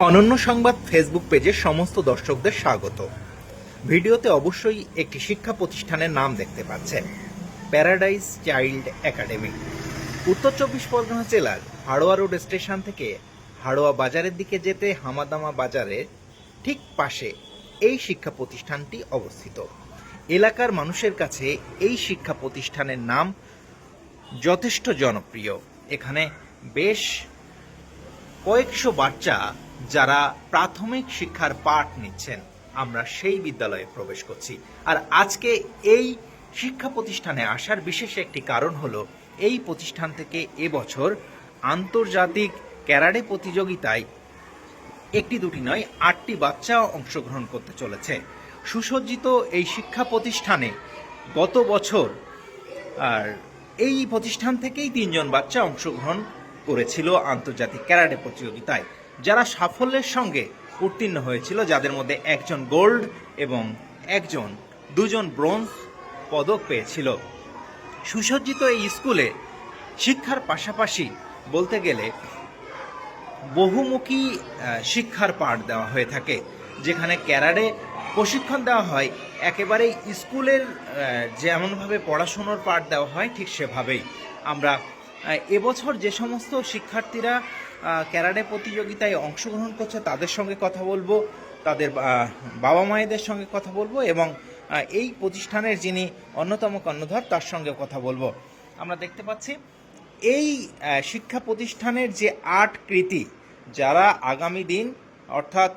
অনন্য সংবাদ ফেসবুক পেজে সমস্ত দর্শকদের স্বাগত। ভিডিওতে অবশ্যই একটি শিক্ষা প্রতিষ্ঠানের নাম দেখতে পাচ্ছেন। Paradise Child Academy. Uttar Chabbish Pargana জেলার হাড়োয়া রোড স্টেশন থেকে হাড়োয়া বাজারের দিকে যেতে হামাদামা বাজারের ঠিক পাশে এই শিক্ষা প্রতিষ্ঠানটি অবস্থিত। এলাকার মানুষের কাছে এই শিক্ষা প্রতিষ্ঠানের নাম যথেষ্ট জনপ্রিয়। এখানে বেশ কয়েকশো বাচ্চা যারা প্রাথমিক শিক্ষার পাঠ নিচ্ছেন, আমরা সেই বিদ্যালয়ে প্রবেশ করছি। আর আজকে এই শিক্ষা প্রতিষ্ঠানে আসার বিশেষ একটি কারণ হলো, এই প্রতিষ্ঠান থেকে এবছর আন্তর্জাতিক ক্যারাডে প্রতিযোগিতায় একটি দুটি নয়, আটটি বাচ্চা অংশগ্রহণ করতে চলেছে। সুসজ্জিত এই শিক্ষা প্রতিষ্ঠানে গত বছর, আর এই প্রতিষ্ঠান থেকেই তিনজন বাচ্চা অংশগ্রহণ করেছিল আন্তর্জাতিক ক্যারাটে প্রতিযোগিতায়। যারা সাফল্যের সঙ্গে উত্তীর্ণ হয়েছিল, যাদের মধ্যে একজন গোল্ড এবং একজন, দুজন ব্রোঞ্জ পদক পেয়েছিল। সুসজ্জিত এই স্কুলে শিক্ষার পাশাপাশি বলতে গেলে বহুমুখী শিক্ষার পাঠ দেওয়া হয়ে থাকে, যেখানে ক্যারাডে প্রশিক্ষণ দেওয়া হয়। একেবারেই স্কুলের যেমনভাবে পড়াশুনোর পাঠ দেওয়া হয়, ঠিক সেভাবেই। আমরা এবছর যে সমস্ত শিক্ষার্থীরা আহ, ক্যারাডে প্রতিযোগিতায় অংশগ্রহণ করছে তাদের সঙ্গে কথা বলব তাদের বাবা মায়েদের সঙ্গে কথা বলব এবং এই প্রতিষ্ঠানের যিনি অন্যতম কর্ণধার তার সঙ্গে কথা বলব। আমরা দেখতে পাচ্ছি এই শিক্ষা প্রতিষ্ঠানের যে আর্ট কৃতি যারা আগামী দিন অর্থাৎ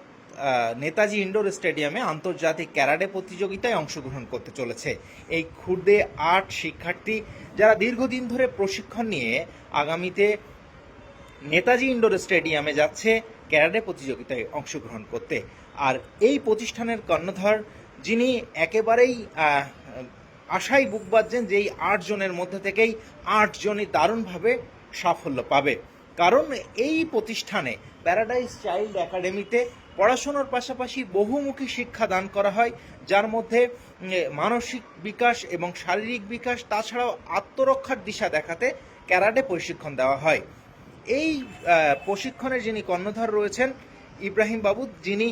নেতাজি ইন্ডোর স্টেডিয়ামে আন্তর্জাতিক ক্যারাটে প্রতিযোগিতায় অংশগ্রহণ করতে চলেছে। এই ক্ষুদে আর্ট শিক্ষার্থী যারা দীর্ঘদিন ধরে প্রশিক্ষণ নিয়ে আগামীতে নেতাজি ইন্ডোর স্টেডিয়ামে যাচ্ছে ক্যারাটে প্রতিযোগিতায় অংশগ্রহণ করতে। আর এই প্রতিষ্ঠানের কর্ণধার, যিনি একেবারেই আশায় বুক বাঁধছেন যে এই আট জনের মধ্যে থেকেই আটজনই দারুণভাবে সাফল্য পাবে। কারণ এই প্রতিষ্ঠানে প্যারাডাইজ চাইল্ড একাডেমিতে পড়াশোনার পাশাপাশি বহুমুখী শিক্ষা দান করা হয়, যার মধ্যে মানসিক বিকাশ এবং শারীরিক বিকাশ, তাছাড়াও আত্মরক্ষার দিশা দেখাতে ক্যারাটে প্রশিক্ষণ দেওয়া হয়। এই প্রশিক্ষণের যিনি কর্ণধার রয়েছেন ইব্রাহিম বাবু যিনি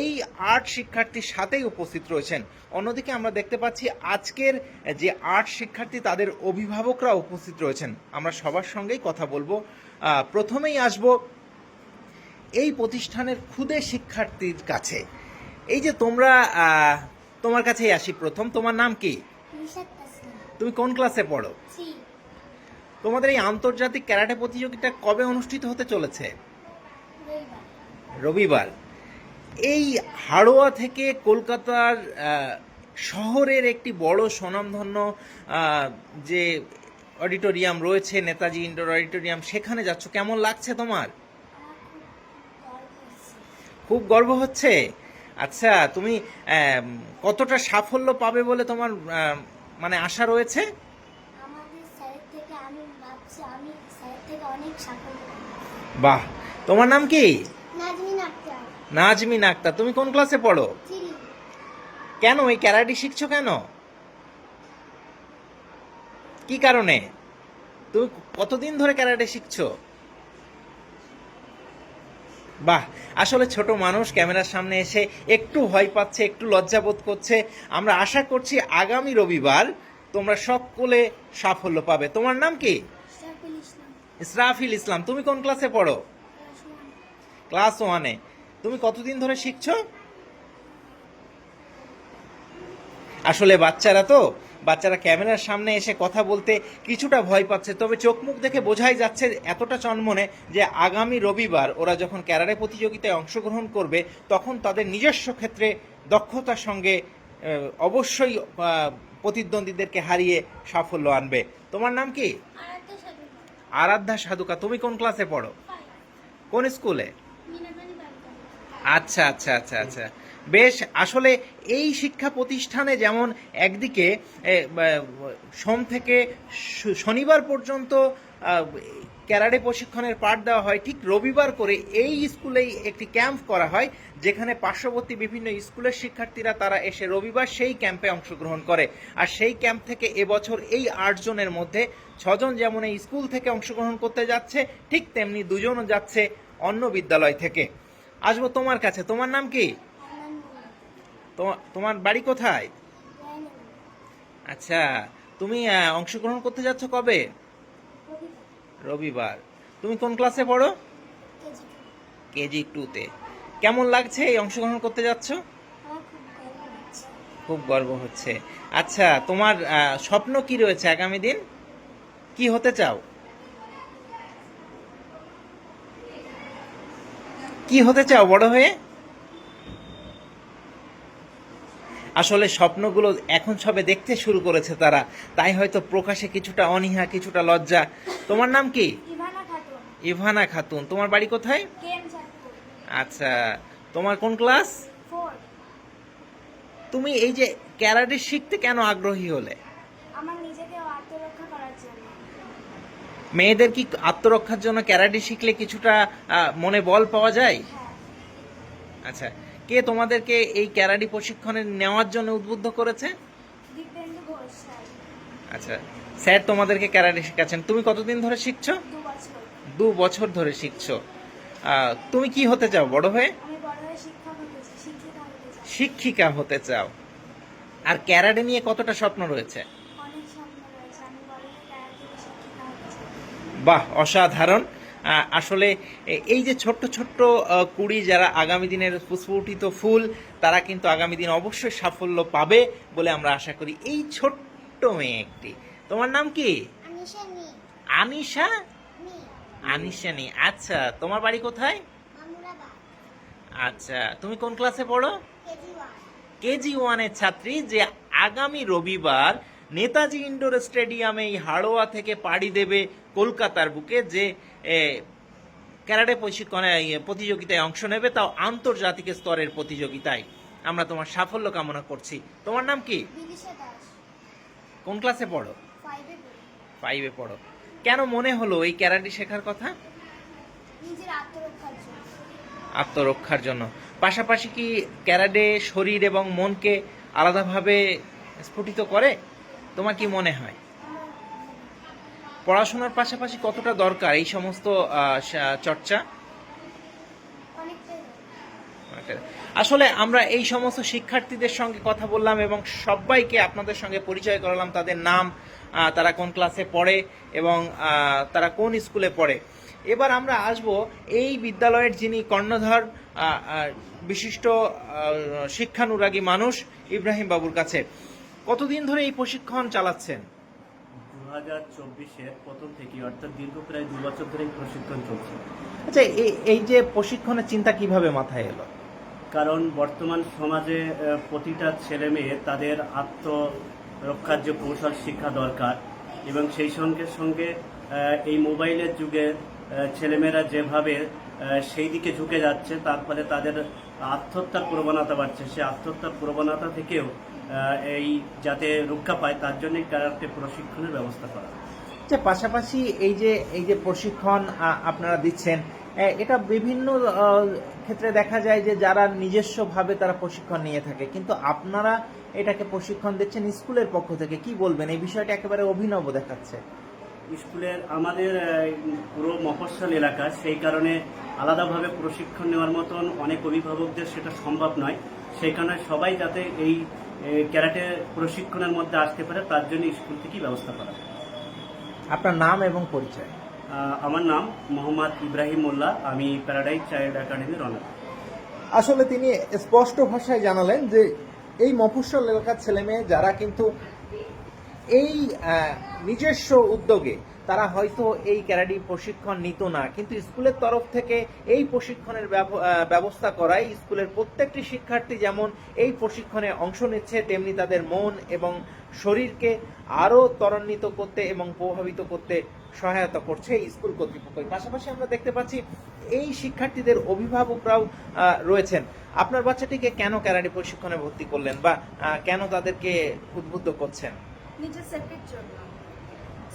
এই আর্ট শিক্ষার্থীর সাথেই উপস্থিত রয়েছেন। অন্যদিকে আমরা দেখতে পাচ্ছি আজকের যে আর্ট শিক্ষার্থী তাদের অভিভাবকরা উপস্থিত রয়েছেন। আমরা সবার সঙ্গেই কথা বলব। প্রথমেই আসব এই প্রতিষ্ঠানের ক্ষুদে শিক্ষার্থীর কাছে। এই যে তোমরা তোমার কাছেই আসি প্রথম। তোমার নাম কি? তুমি কোন ক্লাসে পড়ো? তোমাদের এই আন্তর্জাতিক ক্যারাটে প্রতিযোগিতা কবে অনুষ্ঠিত হতে চলেছে? রবিবার। এই হাড়োয়া থেকে কলকাতার শহরের একটি বড় স্বনামধন্য যে অডিটোরিয়াম রয়েছে, নেতাজি ইন্ডোর অডিটোরিয়াম, সেখানে যাচ্ছ। কেমন লাগছে তোমার? খুব গর্ব হচ্ছে। আচ্ছা তুমি কতটা সাফল্য পাবে বলে তোমার মানে আশা রয়েছে আমাদের স্যারের থেকে আমি ভাবছি আমি স্যারের থেকে অনেক সাফল্য পাবো। বাহ তোমার নাম কি? নাজমিন আক্তার তুমি কোন ক্লাসে পড়ো? কেন এই ক্যারাটি শিখছো কেন? কি কারণে? তুমি কতদিন ধরে ক্যারাটে শিখছো? বাহ আসলে ছোট মানুষ ক্যামেরার সামনে এসে একটু ভয় পাচ্ছে একটু লজ্জাবোধ করছে। আমরা আশা করছি আগামী রবিবার তোমরা সকলে সাফল্য পাবে। তোমার নাম কি? ইসরাফিল ইসলাম, তুমি কোন ক্লাসে পড়ো? ক্লাস ওয়ানে। তুমি কতদিন ধরে শিখছো? আসলে বাচ্চারা তো, বাচ্চারা ক্যামেরার সামনে এসে কথা বলতে কিছুটা ভয় পাচ্ছে, তবে চোখ মুখ দেখে বোঝাই যাচ্ছে এতটা চনমনে যে আগামী রবিবার ওরা যখন ক্যারাটে প্রতিযোগিতায় অংশগ্রহণ করবে, তখন তাদের নিজস্ব ক্ষেত্রে দক্ষতার সঙ্গে অবশ্যই প্রতিদ্বন্দ্বীদেরকে হারিয়ে সাফল্য আনবে। তোমার নাম কি? আরাধ্যা সাধুকা তুমি কোন ক্লাসে পড়ো? কোন স্কুলে আচ্ছা আচ্ছা আচ্ছা আচ্ছা। বেশ আসলে এই শিক্ষা প্রতিষ্ঠানে যেমন একদিকে সোম থেকে শনিবার পর্যন্ত ক্যারাটে প্রশিক্ষণের পাঠ দেওয়া হয় ঠিক রবিবার করে এই স্কুলেই একটি ক্যাম্প করা হয় যেখানে পার্শ্ববর্তী বিভিন্ন স্কুলের শিক্ষার্থীরা তারা এসে রবিবার সেই ক্যাম্পে অংশগ্রহণ করে। আর সেই ক্যাম্প থেকে এবছর এই আটজনের মধ্যে ছজন যেমন এই স্কুল থেকে অংশগ্রহণ করতে যাচ্ছে ঠিক তেমনি দুজনও যাচ্ছে অন্য বিদ্যালয় থেকে। আসব তোমার কাছে। তোমার নাম কি? তোমার বাড়ি কোথায়? আচ্ছা তুমি অংশগ্রহণ করতে যাচ্ছ কবে? রবিবার। তুমি কোন ক্লাসে পড়ো? কেজি টুতে কেমন লাগছে এই অংশগ্রহণ করতে যাচ্ছ? খুব গর্ব হচ্ছে। আচ্ছা তোমার স্বপ্ন কি রয়েছে আগামী দিন? কি হতে চাও? কি হতে চাও বড় হয়ে? আসলে স্বপ্নগুলো এখন সবে দেখতে শুরু করেছে তারা। তাই হয়তো প্রকাশে কিছুটা অনীহা কিছুটা লজ্জা। তোমার নাম কি? ইভানা খাতুন। তোমার বাড়ি কোথায়? আচ্ছা তোমার কোন ক্লাস? তুমি এই যে ক্যারাটে শিখতে কেন আগ্রহী হলে? আমার নিজেকে আত্মরক্ষা করার জন্য। মেয়েদের কি আত্মরক্ষার জন্য ক্যারাটে শিখলে কিছুটা মনে বল পাওয়া যায়? হ্যাঁ। আচ্ছা কে তোমাদেরকে এই ক্যারাটে প্রশিক্ষণে নেওয়ার জন্য উদ্বুদ্ধ করেছে? আচ্ছা স্যার তোমাদেরকে ক্যারাটে শেখাচ্ছেন। তুমি কতদিন ধরে শিখছো? দু বছর। ধরে শিখছো। তুমি কি হতে চাও বড় হয়ে? শিক্ষক হতে চাও। আর ক্যারাটে নিয়ে কতটা স্বপ্ন রয়েছে? বাহ অসাধারণ। আসলে এই যে ছোট্ট ছোট্ট কুড়ি যারা আগামী দিনের ফুসফুটিত ফুল তারা কিন্তু আগামী দিন অবশ্যই সাফল্য পাবে বলে আমরা আশা করি। এই ছোট্ট মেয়ে একটি। তোমার নাম কি? আনিশা আনিশা? নি। আচ্ছা তোমার বাড়ি কোথায়? আচ্ছা তুমি কোন ক্লাসে পড়ো? কেজি ওয়ানের ছাত্রী যে আগামী রবিবার নেতাজি ইন্ডোর স্টেডিয়ামে এই হাড়োয়া থেকে পাড়ি দেবে কলকাতার বুকে যে ক্যারাটে প্রশিক্ষণে প্রতিযোগিতায় অংশ নেবে তাও আন্তর্জাতিক স্তরের প্রতিযোগিতায়। আমরা তোমার সাফল্য কামনা করছি। তোমার নাম কি? কোন ক্লাসে পড়ো? ফাইভে পড়ো। কেন মনে হলো এই ক্যারাটে শেখার কথা? নিজের আত্মরক্ষার জন্য। আত্মরক্ষার জন্য। পাশাপাশি কি ক্যারাটে শরীর এবং মনকে আলাদাভাবে স্ফুটিত করে? তোমার কি মনে হয়? পড়াশোনার পাশাপাশি কতটা দরকার এই সমস্ত চর্চা? আসলে আমরা এই সমস্ত শিক্ষার্থীদের সঙ্গে কথা বললাম এবং সবাইকে আপনাদের সঙ্গে পরিচয় করালাম, তাদের নাম তারা কোন ক্লাসে পড়ে এবং তারা কোন স্কুলে পড়ে। এবার আমরা আসব এই বিদ্যালয়ের যিনি কর্ণধার বিশিষ্ট শিক্ষানুরাগী মানুষ, ইব্রাহিম বাবুর কাছে। কতদিন ধরে এই প্রশিক্ষণ চালাচ্ছেন? দু হাজার চব্বিশের প্রথম থেকে অর্থাৎ দীর্ঘ প্রায় দু বছর ধরে এই প্রশিক্ষণ চলছে। আচ্ছা এই- যে প্রশিক্ষণের চিন্তা কীভাবে মাথায় এলো? কারণ বর্তমান সমাজে প্রতিটা ছেলে মেয়ে তাদের আত্মরক্ষার যে কৌশল শিক্ষা দরকার এবং সেই সঙ্গে সঙ্গে এই মোবাইলের যুগে ছেলেমেয়েরা যেভাবে সেই দিকে ঝুঁকে যাচ্ছে তার ফলে তাদের আত্মহত্যার প্রবণতা বাড়ছে। সেই আত্মহত্যার প্রবণতা থেকেও এই যাতে রক্ষা পায় তার জন্যই ক্যারাটে প্রশিক্ষণের ব্যবস্থা করা। যে পাশাপাশি এই যে এই যে প্রশিক্ষণ আপনারা দিচ্ছেন এটা বিভিন্ন ক্ষেত্রে দেখা যায় যে যারা নিজস্বভাবে তারা প্রশিক্ষণ নিয়ে থাকে কিন্তু আপনারা এটাকে প্রশিক্ষণ দিচ্ছেন স্কুলের পক্ষ থেকে কি বলবেন? এই বিষয়টা একেবারে অভিনব দেখাচ্ছে। স্কুলের আমাদের পুরো মফস্বল এলাকা সেই কারণে আলাদাভাবে প্রশিক্ষণ নেওয়ার মতন অনেক অভিভাবকদের সেটা সম্ভব নয়। সেই কারণে সবাই যাতে এই ক্যারাটে প্রশিক্ষণের মধ্যে আসতে পারে তার জন্য স্কুল থেকেই ব্যবস্থা করা আপনার নাম এবং পরিচয়? আমার নাম মোহাম্মদ ইব্রাহিম মোল্লা আমি প্যারাডাইজ চাইল্ড একাডেমির অনার আসলে তিনি স্পষ্ট ভাষায় জানালেন যে এই মফস্বল এলাকার ছেলে মেয়ে যারা কিন্তু এই নিজস্ব উদ্যোগে তারা হয়তো এই ক্যারাডি প্রশিক্ষণ নিত না, কিন্তু স্কুলের তরফ থেকে এই প্রশিক্ষণের ব্যবস্থা করায় স্কুলের প্রত্যেকটি শিক্ষার্থী যেমন এই প্রশিক্ষণে অংশ নিচ্ছে, তেমনি তাদের মন এবং শরীরকে আরও ত্বরান্বিত করতে এবং প্রভাবিত করতে সহায়তা করছে স্কুল কর্তৃপক্ষ। পাশাপাশি আমরা দেখতে পাচ্ছি এই শিক্ষার্থীদের অভিভাবকরাও রয়েছেন। আপনার বাচ্চাটিকে কেন ক্যারাটে প্রশিক্ষণে ভর্তি করলেন বা কেন তাদেরকে উদ্বুদ্ধ করছেন? নিজের সেফটির জন্য।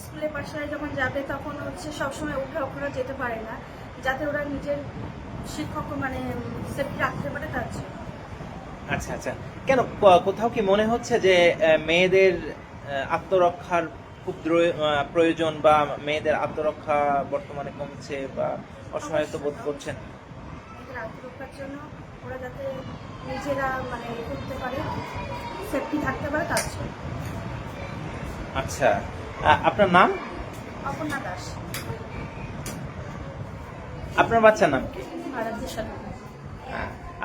স্কুলের পাশে যখন যাবে তখন হচ্ছে সবসময় ওরা যেতে পারে না যাতে ওরা নিজের শিক্ষক মানে সেফটি রাখতে পারে তার জন্য। আচ্ছা আচ্ছা। কেন কোথাও কি মনে হচ্ছে যে মেয়েদের আত্মরক্ষার খুব প্রয়োজন বা মেয়েদের আত্মরক্ষা বর্তমানে কমছে বা অসহায়তা বোধ করছেন? আত্মরক্ষার জন্য ওরা যাতে নিজেরা মানে করতে পারে সেফটি থাকতে পারে তার জন্য। আচ্ছা। আপনার নাম? অপর্ণা দাস। আপনার বাচ্চার নাম কি?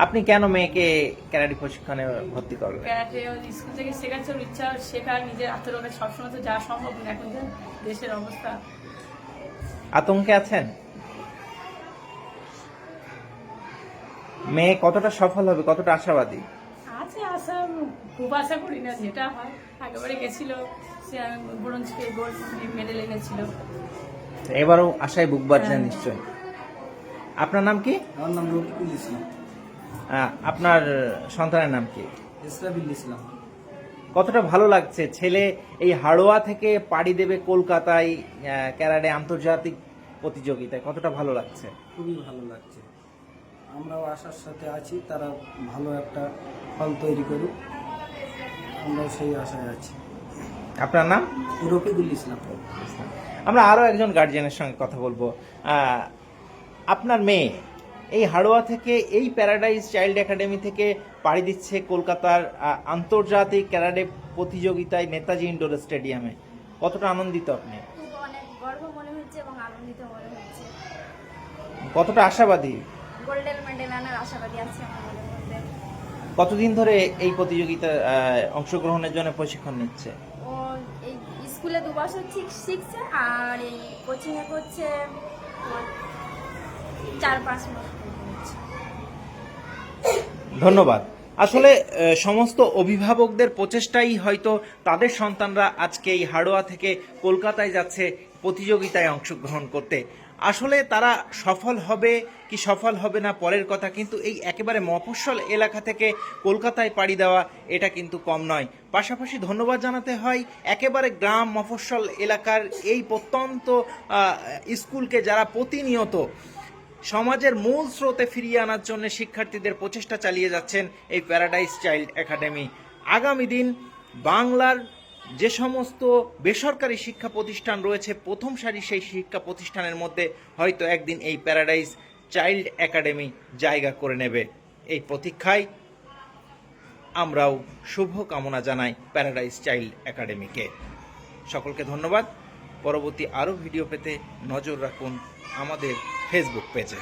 আপনি কেন মেয়েকে ক্যারাটে প্রশিক্ষণে ভর্তি করলেন? ক্যারাটে স্কুল থেকে শেখাচ্ছে ইচ্ছা শেখার নিজের আত্মরক্ষা সবসময় তো যাওয়া সম্ভব না। এখন দেশের অবস্থা। আতঙ্কে আছেন? মেয়ে কতটা সফল হবে কতটা আশাবাদী? আছে আশা খুব আশা করি না যেটা হয়। একেবারে গেছিল। সে ব্রোঞ্জ গোল্ড মেডেল এনেছিল। এবারও আশায় বুক বাজছেন হ্যাঁ। নিশ্চয়ই। আপনার নাম কি? আমার নাম রফিকুল ইসলাম। আপনার সন্তানের নাম কি? ইসরাবিল ইসলাম। কতটা ভালো লাগছে? ছেলে এই হাড়োয়া থেকে পাড়ি দেবে কলকাতায় আহ, ক্যারাটে আন্তর্জাতিক প্রতিযোগিতায় কতটা ভালো লাগছে? খুবই ভালো লাগছে। আমরাও আশার সাথে আছি তারা ভালো একটা ফল তৈরি করুক। আমরাও সেই আশায় আছি। আপনার নাম? রফিকুল ইসলাম। আমরা আরও একজন গার্জিয়ানের সঙ্গে কথা বলব। আপনার মেয়ে এই হাড়োয়া থেকে এই প্যারাডাইজ চাইল্ড একাডেমি থেকে পাড়ি দিচ্ছে কলকাতার আন্তর্জাতিক ক্যারাডে প্রতিযোগিতায় নেতাজি ইন্ডোর স্টেডিয়ামে। কতটা আনন্দিত আপনি? খুব অনেক গর্ব মনে হচ্ছে এবং আনন্দিত মনে হচ্ছে। কতটা আশাবাদী? গোল্ডেন মেডেল আনার আশাবাদী আছে আমার মনের মধ্যে কতদিন ধরে এই প্রতিযোগিতায় আহ, অংশগ্রহণের জন্য প্রশিক্ষণ নিচ্ছে? স্কুলে দু বছর ঠিক শিখছে আর এই কোচিংয়ে করছে চার পাঁচ মাস ধন্যবাদ। আসলে সমস্ত অভিভাবকদের প্রচেষ্টাই হয়তো তাদের সন্তানরা আজকে এই হাড়োয়া থেকে কলকাতায় যাচ্ছে প্রতিযোগিতায় অংশগ্রহণ করতে। আসলে তারা সফল হবে কি সফল হবে না পরের কথা, কিন্তু এই একেবারে মফস্বল এলাকা থেকে কলকাতায় পাড়ি দেওয়া এটা কিন্তু কম নয়। পাশাপাশি ধন্যবাদ জানাতে হয় একেবারে গ্রাম মফস্বল এলাকার এই প্রত্যন্ত স্কুলকে যারা প্রতিনিয়ত সমাজের মূল স্রোতে ফিরিয়ে আনার জন্য শিক্ষার্থীদের প্রচেষ্টা চালিয়ে যাচ্ছেন এই প্যারাডাইস চাইল্ড একাডেমি আগামী দিন বাংলার যে সমস্ত বেসরকারি শিক্ষা প্রতিষ্ঠান রয়েছে, প্রথম সারি সেই শিক্ষা প্রতিষ্ঠানের মধ্যে হয়তো একদিন এই প্যারাডাইস চাইল্ড একাডেমি জায়গা করে নেবে। এই প্রতীক্ষায় আমরাও শুভ কামনা জানাই প্যারাডাইস চাইল্ড একাডেমিকে সকলকে ধন্যবাদ। পরবর্তী আরও ভিডিও পেতে নজর রাখুন আমাদের ফেসবুক পেজে